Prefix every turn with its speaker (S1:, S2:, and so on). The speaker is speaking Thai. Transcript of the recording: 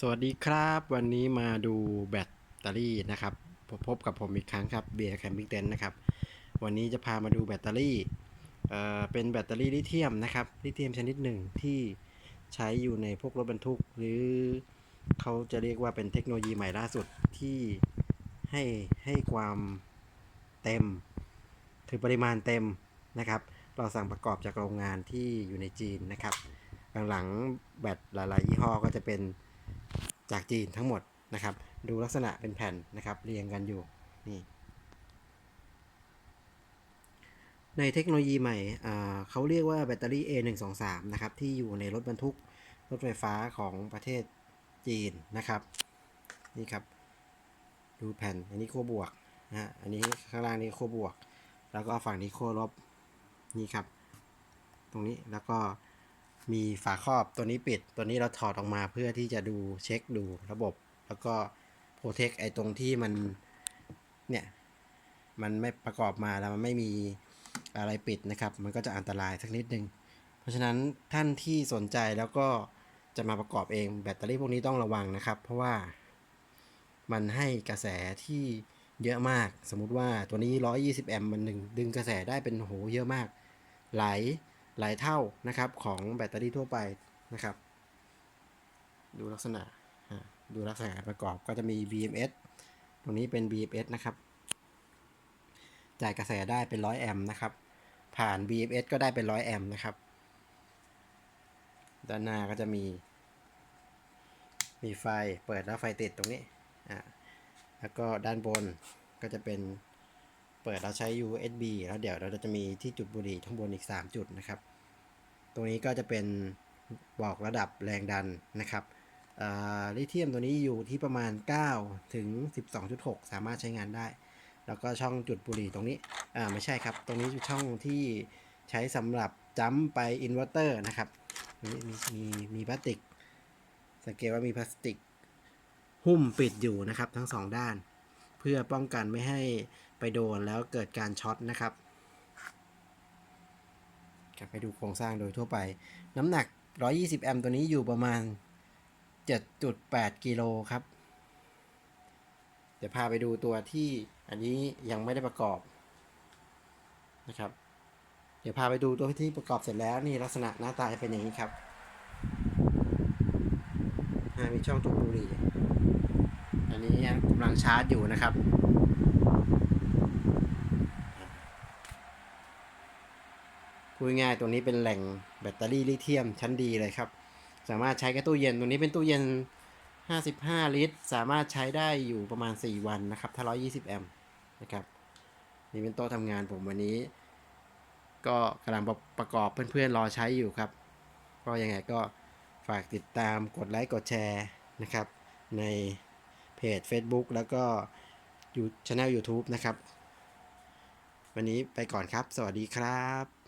S1: สวัสดีครับ วันนี้มาดูแบตเตอรี่นะครับพบพบกับผมอีกครั้งครับเบียร์แคมปิ้งเต็นนะครับ วันนี้จะพามาดูแบตเตอรี่เอ่อเป็นแบตเตอรี่ลิเธียมนะครับลิเธียมชนิดหนึ่งที่ใช้อยู่ในพวกรถบรรทุก หรือเขาจะเรียกว่าเป็นเทคโนโลยีใหม่ล่าสุดที่ให้ให้ความเต็ม คือปริมาณเต็มนะครับ เราสั่งประกอบจากโรงงานที่อยู่ในจีนนะครับ หลังๆแบตหลายๆยี่ห้อก็จะเป็น จากจีนทั้งหมดนะครับ ดูลักษณะเป็นแผ่นนะครับเรียงกันอยู่นี่ในเทคโนโลยีใหม่เขาเรียกว่าแบตเตอรี่ A123 นะครับ ที่อยู่ในรถบรรทุกรถไฟฟ้าของประเทศจีนนะครับ นี่ครับ ดูแผ่นอันนี้ขั้วบวกนะฮะอันนี้ข้างล่างนี้ขั้วบวก แล้วก็ฝั่งนี้ขั้วลบนี่ครับ ตรงนี้แล้วก็ มีฝาครอบตัวนี้ปิด ตัวนี้เราถอดออกมาเพื่อที่จะดูเช็คดูระบบ แล้วก็โปรเทคไอ้ตรงที่มันเนี่ยมันไม่ประกอบมาแล้วมันไม่มีอะไรปิดนะครับ มันก็จะอันตรายสักนิดนึง เพราะฉะนั้นท่านที่สนใจแล้วก็จะมาประกอบเองแบตเตอรี่พวกนี้ต้องระวังนะครับ เพราะว่ามันให้กระแสที่เยอะมาก สมมุติว่าตัวนี้ 120 แอมป์มันดึงดึงกระแสได้เป็นโหเยอะมาก ไหล หลายเท่านะครับของแบตเตอรี่ทั่วไปนะครับ ดูลักษณะดูลักษณะประกอบก็จะมี BMS ตรงนี้เป็น BMS นะครับ จ่ายกระแสได้เป็น 100 แอมป์นะครับ ผ่าน BMS ก็ได้เป็น 100 แอมป์นะครับ ด้านหน้าก็จะมี มีไฟเปิดแล้วไฟติดตรงนี้อ่าแล้วก็ด้านบนก็จะเป็น เปิดเราใช้ USB แล้วเดี๋ยวเราจะมีที่จุดบุหรี่ข้างบนอีก 3 จุดนะครับ ตรงนี้ก็จะเป็นบอกระดับแรงดันนะครับลิเธียมตัวนี้อยู่ที่ประมาณ 9 ถึง 12.6 สามารถใช้งานได้ แล้วก็ช่องจุดบุหรี่ตรงนี้อ่าไม่ใช่ครับ ตรงนี้ช่องที่ใช้สำหรับจัมไปอินเวอร์เตอร์นะครับนี่มีมีมีพลาสติก สังเกตว่ามีพลาสติกหุ้มปิดอยู่นะครับทั้งสองด้าน พื่อป้องกันไม่ให้ไปโดนแล้วเกิดการช็อตนะครับกลับไปดูโครงสร้างโดยทั่วไป น้ำหนัก 120 แอมป์ตัวนี้อยู่ประมาณ 7.8 กิโลครับ เดี๋ยวพาไปดูตัวที่อันนี้ยังไม่ได้ประกอบนะครับ เดี๋ยวพาไปดูตัวที่ประกอบเสร็จแล้วนี่ลักษณะหน้าตาจะเป็นอย่างนี้ครับมีช่องจุดบุหรี่ นนี้ยังกำลังชาร์จอยู่นะครับพูดง่ายตัวนี้เป็นแหล่งแบตเตอรี่ลิเธียมชั้นดีเลยครับ สามารถใช้กับตู้เย็นตัวนี้เป็นตู้เย็น 55 ลิตร สามารถใช้ได้อยู่ประมาณ 4 วันนะครับถ้า120 แอมป์นะครับนี่เป็นโต๊ะทำงานผมวันนี้ ก็กำลังประกอบเพื่อนๆรอใช้อยู่ครับ ก็ยังไงก็ฝากติดตามกดไลค์กดแชร์นะครับ ใน จ Facebook แล้วก็ยูช anel YouTube นะครับ วันนี้ไปก่อนครับ สวัสดีครับ